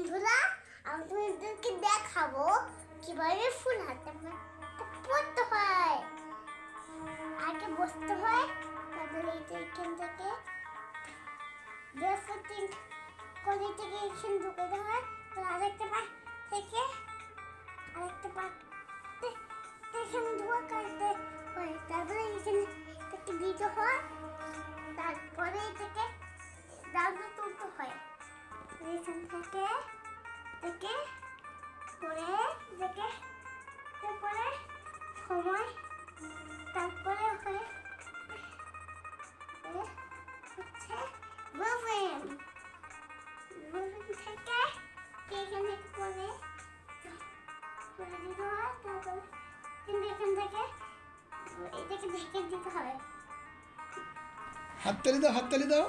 বন্ধুরা, আমি তোমাদেরকে দেখাবো কীভাবে ফুল হাতে পড়তে হয়। আগে বসতে হয়, তারপরে এইটা এখান থেকে বৃহস্পতি কলি থেকে এখানে ঢুকে দেওয়া হয় আরেকটা পা থেকে, আরেকটা পা কাটতে এখান থেকে থেকে করে থেকে তারপরে সময় তারপরে এ হচ্ছে মুভমেন্ট মুভমেন্ট থেকে এখানে করে? করে দিতে হয়, তারপরে কিন্তু এখান থেকে এটাকে ঢেকে দিতে হবে। হাততালি দাও হাততালি দাও।